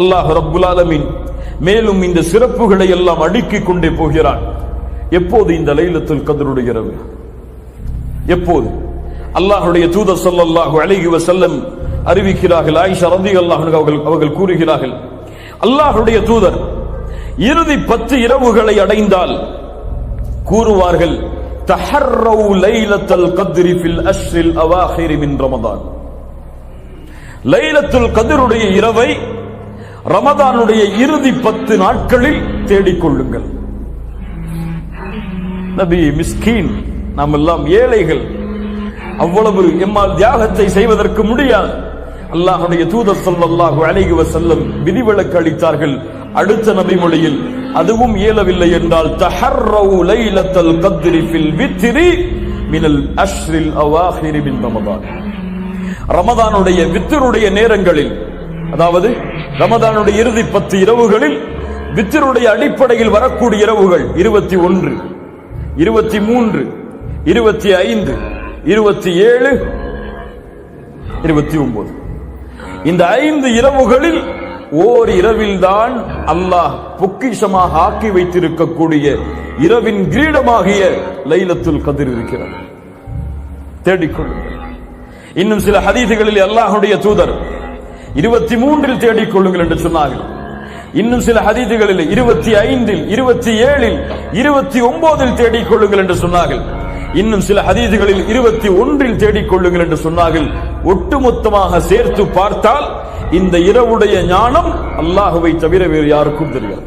அல்லாஹ் ரப்புல் மேலும் இந்த சிறப்புகளை எல்லாம் அடுக்கிக் கொண்டே போகிறான். எப்போது இந்த லைலத்தில் கதருடைய எப்போது? அல்லாஹுடைய தூதர் சொல்லல்லாஹு அழகி செல்லம் அறிவிக்கிறார்கள். ஆயிஷா ரலியல்லாஹு அல்லாஹ் அவர்கள் அவர்கள் கூறுகிறார்கள் அல்லாஹுடைய தூதர் இறுதி பத்து இரவுகளை அடைந்தால் கூறுவார்கள் தஹர்ரவு லைலத்தல் கத்ரி ஃபில் அஷ்ரில் அவாஹிரி மின் ரமதான். லைலத்துல் கதிருடைய இரவை ரமதானுடைய இறுதி பத்து நாட்களில் தேடிக்கொள்ளுங்கள். நபி மிஸ்கீன் நாம் எல்லாம் ஏழைகள். அவ்வளவு எம்மால் தியாகத்தை செய்வதற்கு முடியாது. அல்லாஹுடைய தூதர் சொல்லல்லாஹு அலைஹி வஸல்லம் விதிவிலக்கு அளித்தார்கள். அடுத்த நபி மொழியில் அதுவும் இயலவில்லை என்றால் தஹர்ரவு லைலத்தல் கத்ரி ஃபில் வித்ரி மினல் அஷ்ரில் அவாஹிரி மின் ரமதான். ரமதானுடைய வித்தருடைய நேரங்களில் அதாவது ரமதானுடைய இறுதி பத்து இரவுகளில் வித்தருடைய அடிப்படையில் வரக்கூடிய இரவுகள் இருபத்தி ஒன்று இருபத்தி மூன்று இருபத்தி ஐந்து இருபத்தி ஏழு இருபத்தி ஒன்பது இந்த ஐந்து இரவுகளில் ஓர் இரவில்தான் அல்லாஹ் பொக்கிஷமாக ஆக்கி வைத்திருக்கக்கூடிய இரவின் கிரீடமாகிய லைலத்துல் கதிர் இருக்கிறது தேடிக்கொள்ளுங்கள். இன்னும் சில ஹதீதுகளில் அல்லாஹுடைய தூதர் இருபத்தி மூன்றில் தேடிக் கொள்ளுங்கள் என்று சொன்னார்கள். இன்னும் சில ஹதீதுகளில் இருபத்தி ஐந்தில் இருபத்தி ஏழில் இருபத்தி ஒன்பதில் தேடிக்கொள்ளுங்கள் என்று சொன்னார்கள். இன்னும் சில ஹதீதுகளில் இருபத்தி ஒன்றில் தேடிக் கொள்ளுங்கள் என்று சொன்னார்கள். ஒட்டுமொத்தமாக சேர்த்து பார்த்தால் இந்த இரவுடைய ஞானம் அல்லாஹுவை தவிர வேறு யாருக்கும் தெரியாது.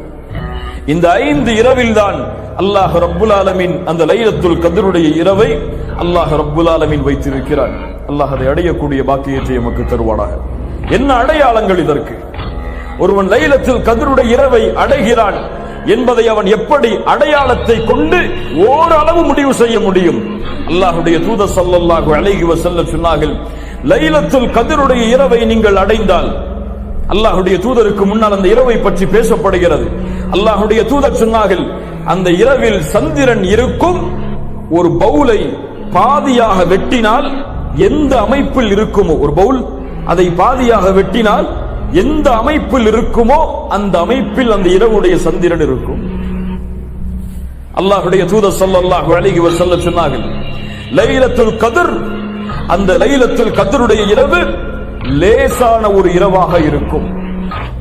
இந்த ஐந்து இரவில் தான் அல்லாஹ் ரப்புல் ஆலமின் அந்த லைலத்துல் கதருடைய இரவை அல்லாஹ் ரப்புல் ஆலமின் வைத்திருக்கிறான். அல்லாஹ் அதை அடையக்கூடிய பாக்கியத்தை எமக்கு தருவானாக. என்ன அடையாளங்கள் இதற்கு? ஒருவன் லைலத்தில் கதிருடைய இரவை அடைகிறான் என்பதை அவன் எப்படி அடையாளத்தை கொண்டு ஓரளவு முடிவு செய்ய முடியும்? அல்லாஹுடைய தூத ஸல்லல்லாஹு அழகி செல்ல சொன்னார்கள் லைலத்துல் கதிருடைய இரவை நீங்கள் அடைந்தால் அல்லாஹுடைய தூதருக்கு முன்னால் அந்த இரவை பற்றி பேசப்படுகிறது. அல்லாஹுடைய தூதர் சொன்னார்கள் அந்த இரவில் சந்திரன் இருக்கும் ஒரு பவுலை பாதியாக வெட்டினால் எந்த அமைப்பில் இருக்குமோ ஒரு பவுல் அதை பாதியாக வெட்டினால் எந்த அமைப்பில் இருக்குமோ அந்த அமைப்பில் அந்த இரவுடைய சந்திரன் இருக்கும். அல்லாஹுடைய தூதர் ஸல்லல்லாஹு ஒரு வஸல்லம் சொன்னார்கள் லைலத்துல் கதிர் அந்த லைலத்துல் கதிருடைய இரவு லேசான ஒரு இரவாக இருக்கும்.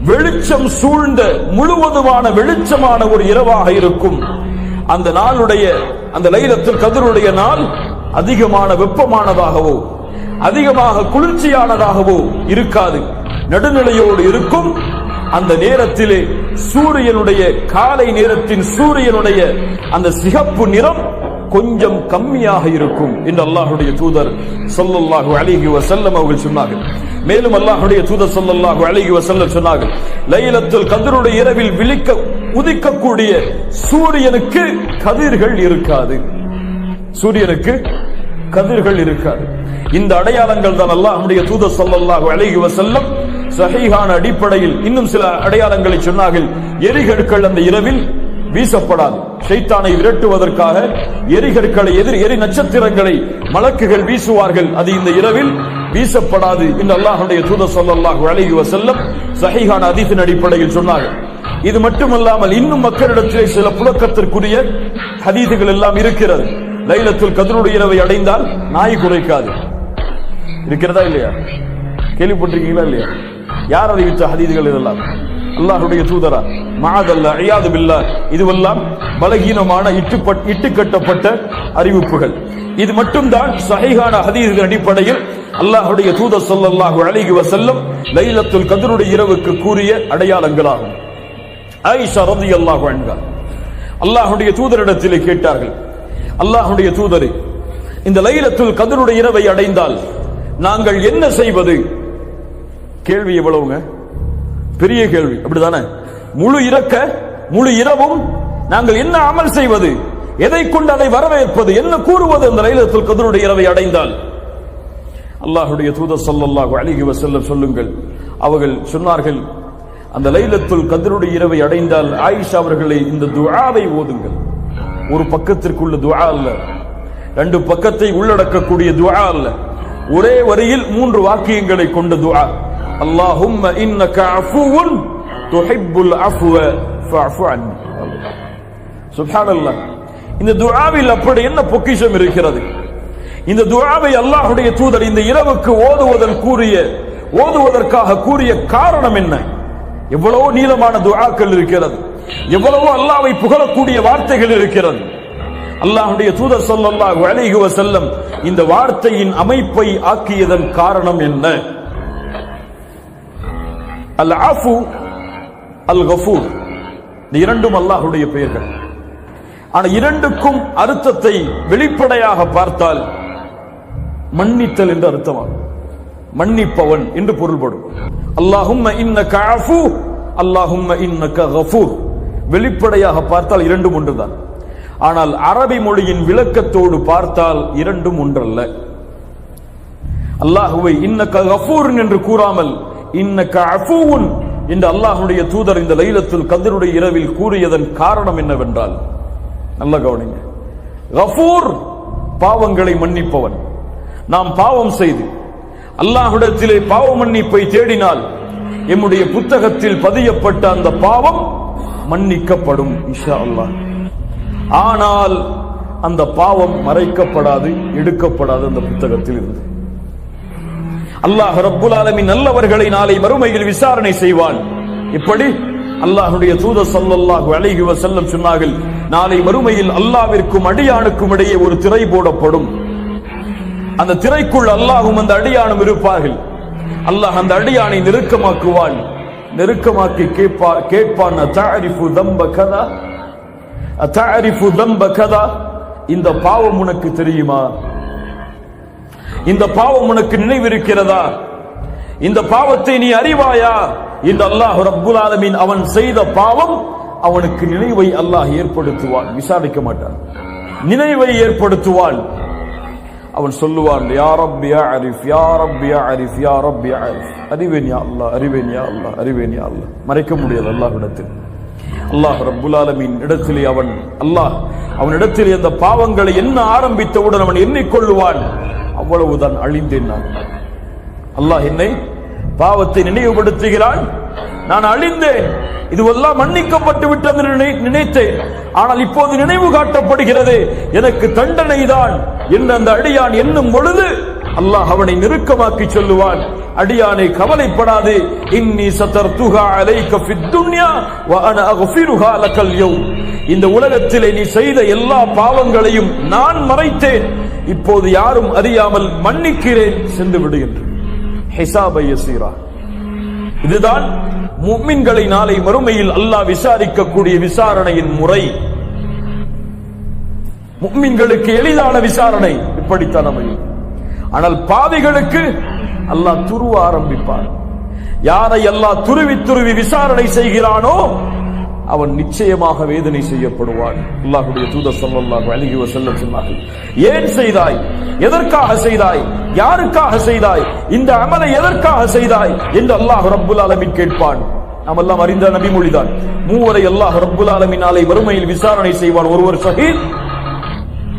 வெளிச்சம் சூழ்ந்த முழுவதுமான வெளிச்சமான ஒரு இரவாக இருக்கும். அந்த நாளுடைய அந்த லைலத்துல் கதிருடைய நாள் அதிகமான வெப்பமானதாகவோ அதிகமாக குளிர்ச்சியானதாகவோ இருக்காது. நடுநிலையோடு இருக்கும் அந்த நேரத்திலே சூரியனுடைய காலை நேரத்தின் சூரியனுடைய அந்த சிகப்பு நிறம் கொஞ்சம் கம்மியாக இருக்கும் என்று அல்லாஹுடைய தூதர் சொல்லல்லாஹு அழகி வசல்லம் அவர்கள் சொன்னார்கள். மேலும் அல்லாஹுடைய தூதர் சொல்லல்லாஹு அழகி வசல்லம் சொன்னார்கள் லைலத்தில் கதிருடைய இரவில் விழிக்க உதிக்கக்கூடிய சூரியனுக்கு கதிர்கள் இருக்காது. சூரியனுக்கு கதிர்கள் இருக்காது. இந்த அடையாளங்கள் தான் அல்லாஹுடைய தூதர் சொல்லல்லாஹு அலிஹி வசல்லம் சஹீஹான அடிப்படையில் இன்னும் சில அடையாளங்களை சொன்னார்கள். எரிகற்கள் அந்த இரவில் வீசப்படாது. சைத்தானை விரட்டுவதற்காக எரிகற்களை எதிர் எரி நட்சத்திரங்களை மலக்குகள் வீசுவார்கள். அது இந்த இரவில் வீசப்படாது இந்த அல்லாஹுடைய தூத சொல்லல்லாஹு அலைஹி வஸல்லம் சஹீஹான ஹதீஸின் அடிப்படையில் சொன்னார்கள். இது மட்டுமல்லாமல் இன்னும் மக்களிடத்திலே சில புழக்கத்திற்குரிய ஹதீதுகள் எல்லாம் இருக்கிறது. லைலத்தில் கதிருடைய இரவை அடைந்தால் நாய் குறைக்காது. இருக்கிறதா இல்லையா? கேள்விப்பட்டிருக்கீங்களா இல்லையா? யார் அறிவித்த ஹதீதுகள் இதெல்லாம்? அல்லாஹுடைய தூதரா. மாதல்ல ஐயாது பில்லா. இதுவெல்லாம் பலகீனமான இட்டுப்பட் இட்டு கட்டப்பட்ட அறிவிப்புகள். இது மட்டும்தான் சகைகான ஹதீதுகள் அடிப்படையில் அல்லாஹுடைய தூதர் சொல்லல்லாஹு அழகி வசல்லம் லைலத்துல் கதிருடைய இரவுக்கு கூறிய அடையாளங்களாகும். ஆயிஷரோது அல்லாஹு அன்ஹா. அல்லாஹுடைய தூதரிடத்திலே கேட்டார்கள். அல்லாஹுடைய தூதரே இந்த லைலத்துல் கதிருடைய இரவை அடைந்தால் நாங்கள் என்ன செய்வது? கேள்வி எவ்வளவுங்க? பெரிய கேள்வி. அப்படிதானே? முழு இறக்க முழு இரவும் நாங்கள் என்ன அமல் செய்வது? எதை கொண்டு அதை வரவேற்பது? என்ன கூறுவது? அந்த லைலத்தில் கதருடைய இரவை அடைந்தால். அல்லாஹுடைய தூதர் ஸல்லல்லாஹு அழகி வசல்ல சொல்லுங்கள். அவர்கள் சொன்னார்கள் அந்த லைலத்துல் கதருடைய இரவை அடைந்தால் ஆயிஷா அவர்களை இந்த துஆவை ஓதுங்கள். ஒரு பக்கத்திற்குள்ள துஆ அல்ல ரெண்டு பக்கத்தை உள்ளடக்கக்கூடிய துஆ அல்ல. ஒரே வரியில் மூன்று வாக்கியங்களை கொண்ட துஆ. அல்லாஹும்ம இன்னக அஃபுவுன் துஹிப்புல் அஃப்வ ஃபஅஃபு அன்னி. சுப்ஹானல்லாஹ். இந்த துஆவில் அப்படி என்ன பொக்கிஷம் இருக்கிறது? இந்த துஆவை அல்லாஹ்வுடைய தூதர் இந்த இரவுக்கு ஓதுவதன் கூறிய ஓதுவதற்காக கூறிய காரணம் என்ன? எவ்வளவோ நீளமான துஆக்கள் இருக்கிறது. எவ்வளவோ அல்லாஹ்வை புகழக்கூடிய வார்த்தைகள் இருக்கிறது. அல்லாஹுடைய தூதர் சொல்லல்லாஹ் அலைஹி செல்லம் இந்த வார்த்தையின் அமைப்பை ஆக்கியதன் காரணம் என்ன? அல் ஆஃபு அல் கஃபூர் இந்த இரண்டும் அல்லாஹுடைய பெயர்கள். ஆனா இரண்டுக்கும் அர்த்தத்தை வெளிப்படையாக பார்த்தால் மன்னித்தல் என்று அர்த்தமாகும். மன்னிப்பவன் என்று பொருள்படும். அல்லாஹும்ம இன்ன அஃபு அல்லாஹும்ம இன்னக கஃபூர் வெளிப்படையாக பார்த்தால் இரண்டும் ஒன்றுதான். ஆனால் அரபி மொழியின் விளக்கத்தோடு பார்த்தால் இரண்டும் ஒன்றல்ல. அல்லாஹுவை இன்னக்க கஃபூரன் என்று கூறாமல் இன்னக்க அஃபூன் என்று அல்லாஹுடைய தூதர் இந்த லைலத்தில் கதிருடைய இரவில் கூறியதன் காரணம் என்னவென்றால் நல்ல கவனிங்க. கஃபூர் பாவங்களை மன்னிப்பவன். நாம் பாவம் செய்து அல்லாஹுடத்திலே பாவ மன்னிப்பை தேடினால் எம்முடைய புத்தகத்தில் பதியப்பட்ட அந்த பாவம் மன்னிக்கப்படும் இஷா அல்லாஹ். ஆனால் அந்த பாவம் மறைக்கப்படாது எடுக்கப்படாது அந்த புத்தகத்தில் இருந்து அல்லாஹ் ரப்புல் ஆலமி நல்லவர்களை நாளை மறுமையில் விசாரணை செய்வான். இப்படி அல்லாஹுடைய தூத ஸல்லல்லாஹு அலைஹி செல்லம் சொன்னார்கள் நாளை மறுமையில் அல்லாவிற்கும் அடியானுக்கும் இடையே ஒரு திரை போடப்படும். அந்த திரைக்குள் அல்லாஹும் அந்த அடியானும் இருப்பார்கள். அல்லாஹ் அந்த அடியானை நெருக்கமாக்குவான். நெருக்கமாக்கி கேட்பா கேட்பான் அத்தாரிஃபு தம்ப கதா? தம்ப கதா இந்த பாவம் உனக்கு தெரியுமா? இந்த பாவம் உனக்கு நினைவிருக்கிறதா? இந்த பாவத்தை நீ அறிவாயா? இந்த அல்லாஹ் ரப்புல் ஆலமீன் அவன் செய்த பாவம் அவனுக்கு நினைவை அல்லாஹ் ஏற்படுத்துவான். விசாரிக்க மாட்டான். நினைவை ஏற்படுத்துவான். அவன் சொல்லுவான் யா ரப் யா அரிஃப் யா ரப் யா அரிஃப் யா ரப் யா அரிஃப் அறிவேன் யா அல்லாஹ் அறிவேன் யா அல்லாஹ் அறிவேன் யா அல்லாஹ். மறைக்க முடியாது அல்லாஹ்விடத்தில். அல்லாஹ் ரப்புல் இடத்திலே அவன் அல்லாஹ் அவனிடத்திலே அந்த பாவங்களை என்ன ஆரம்பித்தவுடன் அவன் எண்ணிக்கொள்ளுவான். அவ்வளவுதான் அழிந்தேன் நான். அல்லாஹ் என்னை பாவத்தை நினைவுபடுத்துகிறான். நான் அழிந்தேன். இதுவெல்லாம் மன்னிக்கப்பட்டு விட்டது நினைத்தேன். ஆனால் இப்போது நினைவு காட்டப்படுகிறது. எனக்கு தண்டனை தான் என்று அந்த அடியான் என்னும் பொழுது அல்லாஹ் அவனை நெருக்கமாக்கி சொல்லுவான். அடியானை கவலைப்படாது. இன்னி சதர்துஹா அலைக ஃபித் துன்யா வ அன அக்ஃபிருஹா யௌம். இந்த உலகத்திலே நீ செய்த எல்லா பாவங்களையும் நான் மறைத்தேன். இப்போது யாரும் அறியாமல் மன்னிக்கிறேன் சென்று விடுகின்றேன் ஹிசாபை யசீரா. இதுதான் மும்மின்களை நாளை மறுமையில் அல்லாஹ் விசாரிக்கக்கூடிய விசாரணையின் முறை. மும்மின்களுக்கு எளிதான விசாரணை இப்படித்தான் அமையும். ஆனால் பாவிகளுக்கு அல்லாஹ் துருவ ஆரம்பிப்பார். யாரை அல்லாஹ் துருவி துருவி விசாரணை செய்கிறானோ அவன் நிச்சயமாக வேதனை செய்யப்படுவான். அல்லாஹுடைய தூத ஸல்லல்லாஹு அலைஹி செல்ல சொன்னார்கள் ஏன் செய்தாய்? எதற்காக செய்தாய்? யாருக்காக செய்தாய்? இந்த அமலை எதற்காக செய்தாய்? என்று அல்லாஹ் ரப்புல் அலமின் கேட்பான். நாம் எல்லாம் அறிந்த நபிமொழிதான் மூவரை அல்லாஹ் ரப்புல் அலமினாலே வறுமையில் விசாரணை செய்வான். ஒருவர் சஹீத்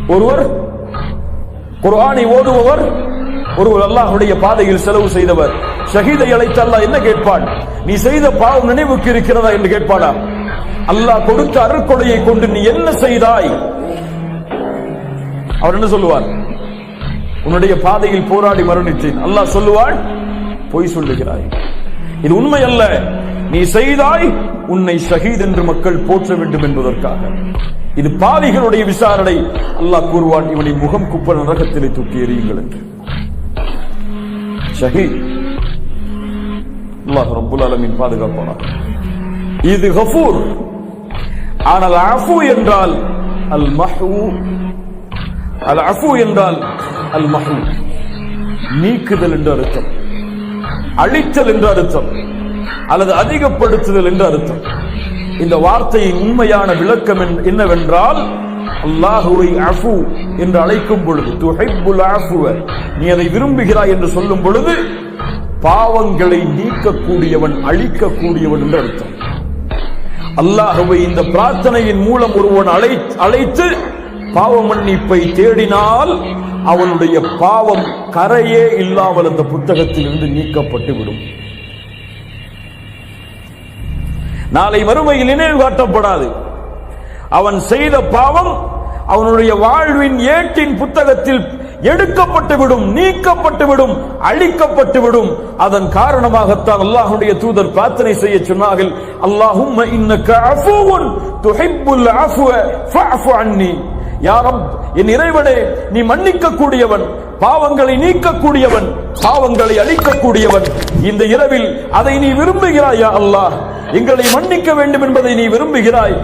ஒருவர் குர்ஆனை ஓதுபவர் ஒருவர் அல்லாஹ்வுடைய பாதையில் செலவு செய்தவர். ஷஹீதை அழைத்து அல்லாஹ் என்ன கேட்பான்? நீ செய்த பாவம் நினைவுக்கு இருக்கிறதா என்று கேட்பானா? அல்லாஹ் கொடுத்த அருட்கொடையை கொண்டு நீ என்ன செய்தாய்? அவர் என்ன சொல்லுவார்? உன்னுடைய பாதையில் போராடி மரணித்தேன். அல்லாஹ் சொல்லுவான் பொய் சொல்லுகிறாய். இது உண்மை அல்ல. நீ செய்தாய் உன்னை ஷஹீத் என்று மக்கள் போற்ற வேண்டும் என்பதற்காக. இது பாவிகளுடைய விசாரணை. அல்லாஹ் கூறுவான் இவனை முகம் குப்பல் நரகத்திலே தூக்கி எறியுங்கள் என்று. ஷஹீத். அல்லாஹ் ரப்புல் அலமின் பாதுகாப்பானார் இது கஃபூர். ஆனால் அஃபு என்றால் அல் மஹூ அல் அஃபு என்றால் அல் மஹூ நீக்குதல் என்று அர்த்தம். அழித்தல் என்று அர்த்தம். அல்லது அதிகப்படுத்துதல் என்று அர்த்தம். இந்த வார்த்தையின் உண்மையான விளக்கம் என்னவென்றால் அல்லாஹுவை அஃபு என்று அழைக்கும் பொழுது துஹைபுல் அஃபுவ நீ அதை விரும்புகிறாய் என்று சொல்லும் பொழுது பாவங்களை நீக்கக்கூடியவன் அழிக்கக்கூடியவன் என்று அர்த்தம். அல்லாஹுவை இந்த பிரார்த்தனையின் மூலம் ஒருவன் அழை அழைத்து பாவ மன்னிப்பை தேடினால் அவனுடைய பாவம் கரையே இல்லாமல் அந்த புத்தகத்தில் இருந்து நீக்கப்பட்டு விடும் நாளை மறுமையில் நினைவு காட்டப்படாது. அவன் செய்த பாவம் அவனுடைய வாழ்வின் ஏட்டின் புத்தகத்தில் எடுக்கப்பட்டு விடும் நீக்கப்பட்டு விடும் அழிக்கப்பட்டு விடும். அதன் காரணமாகத்தான் அல்லாஹுடைய தூதர் பிரார்த்தனை செய்ய சொன்னார்கள் அல்லாஹும் இன்னக அஃபூவுன் துஹிப்புல் அஃப்வ ஃபஅஃபு அன்னி. யா என் இறைவனே நீ மன்னிக்க கூடியவன் பாவங்களை நீக்கக்கூடியவன் பாவங்களை அழிக்கக்கூடியவன். இந்த இரவில் அதை நீ விரும்புகிறாயா அல்லாஹ். எங்களை மன்னிக்க வேண்டும் என்பதை நீ விரும்புகிறாய்.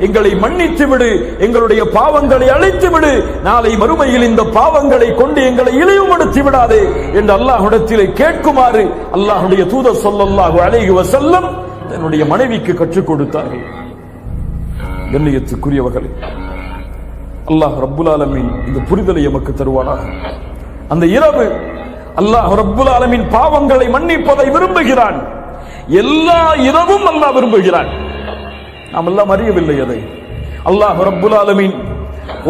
எங்களை மன்னித்து விடு. எங்களுடைய பாவங்களை அழித்து விடு. நாளை மறுமையில் இந்த பாவங்களை கொண்டு எங்களை இழிவுபடுத்தி விடாதே என்று அல்லாஹுடத்திலே கேட்குமாறு அல்லாஹுடைய தூதர் ஸல்லல்லாஹு அலைஹி செல்லம் தன்னுடைய மனைவிக்கு கற்றுக் கொடுத்தார்கள். கண்ணியத்துக்குரியவர்களே அல்லாஹ் ரப்புல் ஆலமீன் இந்த புரிதலை எமக்கு தருவானாக. அந்த இரவு அல்லாஹ் ரப்புல் ஆலமீன் பாவங்களை மன்னிப்பதை விரும்புகிறான். எல்லா இரவும் அல்லாஹ் விரும்புகிறான். நாம் எல்லாம் அறியவில்லை அதை. அல்லாஹ் ரப்புல் ஆலமின்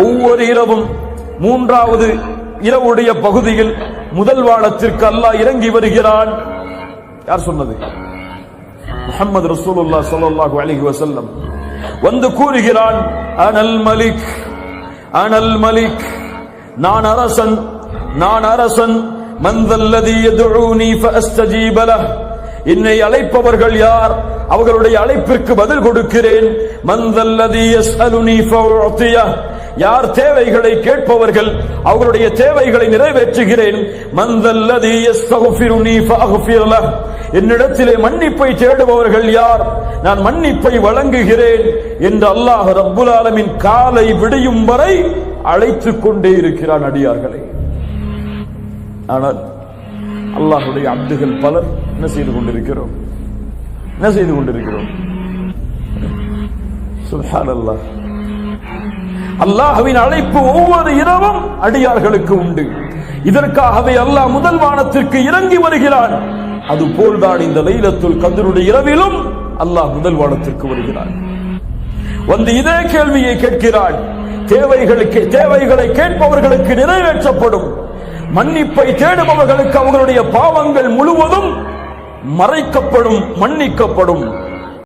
ஒவ்வொரு இரவும் மூன்றாவது இரவுடைய பகுதியில் முதல் வாழத்திற்கு அல்லாஹ் இறங்கி வருகிறான். யார் சொன்னது? முகமது ரசூலுல்லாஹ் ஸல்லல்லாஹு அலைஹி வசல்லம் வந்து கூறுகிறான் அனல் மலிக் அனல் மலிக் நான் அரசன் நான் அரசன். மந்தல்லதி யதுஊனி ஃபஅஸ்தஜீப என்னை அழைப்பவர்கள் யார்? அவர்களுடைய அழைப்பிற்கு பதில் கொடுக்கிறேன். மந்தல்லதி யஸ்அலுனி ஃபஉத்தியஹ் யார் தேவைகளை கேட்பவர்கள் அவர்களுடைய தேவைகளை நிறைவேற்றுகிறேன். மந்தல்லதி யஸ்தக்ஃபிருனி ஃபஅக்ஃபிர் லஹ். என்னிடத்திலே மன்னிப்பை தேடுபவர்கள் யார்? நான் மன்னிப்பை வழங்குகிறேன் என்று அல்லாஹ் ரப்புல் ஆலமின் காலை விடியும் வரை அழைத்துக் கொண்டே இருக்கிறான் அடியார்களை. ஆனால் அல்லாஹுடைய அப்துகள் பலர் என்ன செய்து கொண்டிருக்கிறோம்? என்ன செய்து கொண்டிருக்கிறோம்? சுப்ஹானல்லாஹ். அல்லாஹுவின் அழைப்பு ஒவ்வொரு இரவும் அடியார்களுக்கு உண்டு. இதற்காகவே அல்லாஹ் முதல் வானத்திற்கு இறங்கி வருகிறான். அதுபோல்தான் இந்த லைலத்துல் கதிருடைய இரவிலும் அல்லாஹ் முதல் வானத்திற்கு வருகிறான். வந்து இதே கேள்வியை கேட்கிறான். தேவைகளுக்கு தேவைகளை கேட்பவர்களுக்கு நிறைவேற்றப்படும். மன்னிப்பை தேடுபவர்களுக்கு அவர்களுடைய பாவங்கள் முழுவதும் மறைக்கப்படும் மன்னிக்கப்படும்.